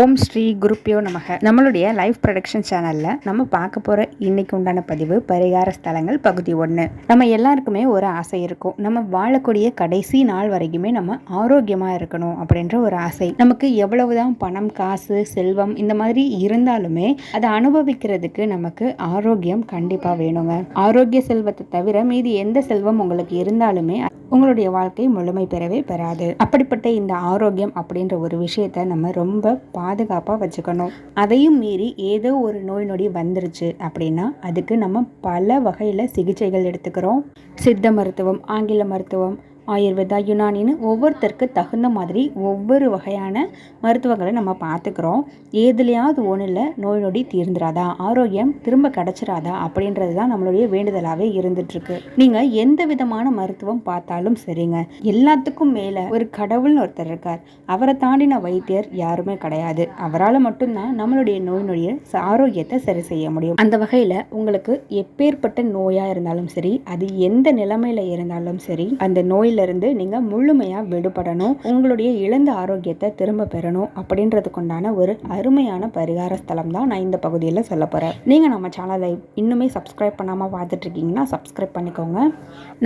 ஓம் ஸ்ரீ குருப்பியோ நமக. நம்மளுடைய லைஃப் ப்ரொடக்ஷன் சேனலில் நம்ம பார்க்க போகிற இன்னைக்கு உண்டான பதிவு பரிகார ஸ்தலங்கள் பகுதி ஒன்று நம்ம எல்லாருக்குமே ஒரு ஆசை இருக்கும். நம்ம வாழக்கூடிய கடைசி நாள் வரைக்குமே நம்ம ஆரோக்கியமாக இருக்கணும் அப்படின்ற ஒரு ஆசை. நமக்கு எவ்வளவுதான் பணம் காசு செல்வம் இந்த மாதிரி இருந்தாலுமே அதை அனுபவிக்கிறதுக்கு நமக்கு ஆரோக்கியம் கண்டிப்பாக வேணுங்க. ஆரோக்கிய செல்வத்தை தவிர மீதி எந்த செல்வம் உங்களுக்கு இருந்தாலுமே உங்களுடைய வாழ்க்கை முழுமை பெறவே பெறாது. அப்படிப்பட்ட இந்த ஆரோக்கியம் அப்படின்ற ஒரு விஷயத்த நம்ம ரொம்ப பாதுகாப்பாக வச்சுக்கணும். அதையும் மீறி ஏதோ ஒரு நோய் நொடி வந்துருச்சு அப்படின்னா அதுக்கு நம்ம பல வகையில் சிகிச்சைகள் எடுத்துக்கிறோம். சித்த மருத்துவம் ஆங்கில மருத்துவம் ஆயுர்வேதா யுனானின்னு ஒவ்வொருத்தருக்கு தகுந்த மாதிரி ஒவ்வொரு வகையான மருத்துவங்களை நம்ம பார்த்துக்கிறோம். ஏதுலையாவது ஒன்றில் நோய் நொடி தீர்ந்துடாதா ஆரோக்கியம் திரும்ப கிடச்சிடாதா அப்படின்றது தான் நம்மளுடைய வேண்டுதலாகவே இருந்துட்டுருக்கு. நீங்கள் எந்த விதமான மருத்துவம் பார்த்தாலும் சரிங்க. எல்லாத்துக்கும் மேலே ஒரு கடவுள்னு ஒருத்தர் இருக்கார். அவரை தாண்டின வைத்தியர் யாருமே கிடையாது. அவரால் மட்டும்தான் நம்மளுடைய நோய் நொடியை ஆரோக்கியத்தை சரி செய்ய முடியும். அந்த வகையில் உங்களுக்கு எப்பேற்பட்ட நோயாக இருந்தாலும் சரி அது எந்த நிலைமையில் இருந்தாலும் சரி அந்த நோய் நோயிலிருந்து நீங்கள் முழுமையாக விடுபடணும். உங்களுடைய இழந்த ஆரோக்கியத்தை திரும்ப பெறணும் அப்படின்றதுக்குண்டான ஒரு அருமையான பரிகார ஸ்தலம் தான் நான் இந்த பகுதியில் சொல்ல போகிறேன் நீங்கள் நம்ம சேனலை இன்னுமே சப்ஸ்கிரைப் பண்ணாமல் பார்த்துட்டு இருக்கீங்கன்னா சப்ஸ்கிரைப் பண்ணிக்கோங்க.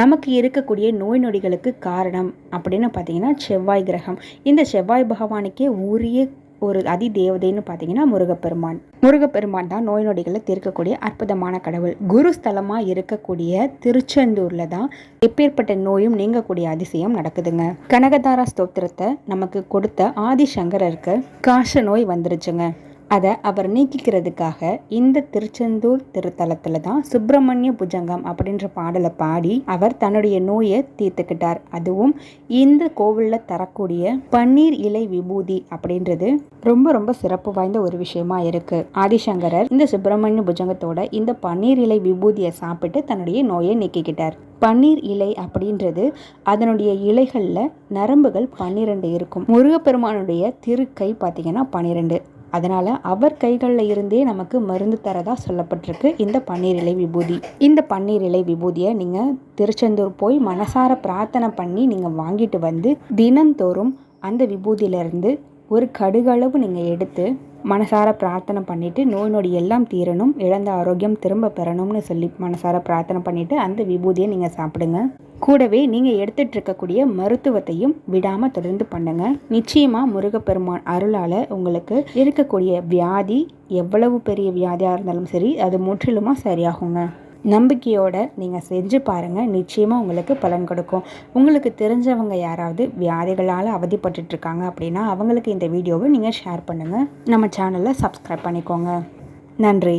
நமக்கு இருக்கக்கூடிய நோய் நொடிகளுக்கு காரணம் அப்படின்னு பார்த்தீங்கன்னா செவ்வாய் கிரகம். இந்த செவ்வாய் பகவானுக்கே உரிய ஒரு அதி தேவதைன்னு பார்த்தீங்கன்னா முருகப்பெருமான். முருகப்பெருமான் தான் நோய் நொடிகளை தீர்க்கக்கூடிய அற்புதமான கடவுள். குரு ஸ்தலமாக இருக்கக்கூடிய திருச்செந்தூரில் தான் எப்பேற்பட்ட நோயும் நீங்கக்கூடிய அதிசயம் நடக்குதுங்க. கனகதாரா ஸ்தோத்திரத்தை நமக்கு கொடுத்த ஆதிசங்கரருக்கு காச நோய் வந்துருச்சுங்க. அதை அவர் நீக்கிக்கிறதுக்காக இந்த திருச்செந்தூர் திருத்தலத்தில் தான் சுப்பிரமணிய புஜங்கம் அப்படின்ற பாடலை பாடி அவர் தன்னுடைய நோயை தீர்த்துக்கிட்டார். அதுவும் இந்த கோவிலில் தரக்கூடிய பன்னீர் இலை விபூதி அப்படின்றது ரொம்ப ரொம்ப சிறப்பு வாய்ந்த ஒரு விஷயமா இருக்கு. ஆதிசங்கரர் இந்த சுப்பிரமணிய புஜங்கத்தோட இந்த பன்னீர் இலை விபூதியை சாப்பிட்டு தன்னுடைய நோயை நீக்கிக்கிட்டார். பன்னீர் இலை அப்படின்றது அதனுடைய இலைகளில் நரம்புகள் பன்னிரெண்டு இருக்கும். முருகப்பெருமானுடைய திருக்கை பார்த்தீங்கன்னா பன்னிரெண்டு. அதனால் அவர் கைகளில் இருந்தே நமக்கு மருந்து தரதா சொல்லப்பட்டிருக்கு. இந்த பன்னீர் இலை விபூதி. இந்த பன்னீர் இலை விபூதியை நீங்கள் திருச்செந்தூர் போய் மனசார பிரார்த்தனை பண்ணி நீங்கள் வாங்கிட்டு வந்து தினந்தோறும் அந்த விபூதியிலேருந்து ஒரு கடுகளவு நீங்கள் எடுத்து மனசார பிரார்த்தனை பண்ணிவிட்டு நோய் நொடி எல்லாம் தீரணும் இழந்த ஆரோக்கியம் திரும்ப பெறணும்னு சொல்லி மனசார பிரார்த்தனை பண்ணிவிட்டு அந்த விபூதியை நீங்கள் சாப்பிடுங்க. கூடவே நீங்கள் எடுத்துகிட்டு இருக்கக்கூடிய மருத்துவத்தையும் விடாமல் தொடர்ந்து பண்ணுங்க. நிச்சயமாக முருகப்பெருமான் அருளால் உங்களுக்கு இருக்கக்கூடிய வியாதி எவ்வளவு பெரிய வியாதியாக இருந்தாலும் சரி அது முற்றிலுமாக சரியாகுங்க. நம்பிக்கையோட நீங்கள் செஞ்சு பாருங்கள் நிச்சயமாக உங்களுக்கு பலன் கொடுக்கும். உங்களுக்கு தெரிஞ்சவங்க யாராவது வியாதிகளால் அவதிப்பட்டுருக்காங்க அப்படின்னா அவங்களுக்கு இந்த வீடியோவை நீங்கள் ஷேர் பண்ணுங்கள் நம்ம சேனலை சப்ஸ்கிரைப் பண்ணிக்கோங்க. நன்றி.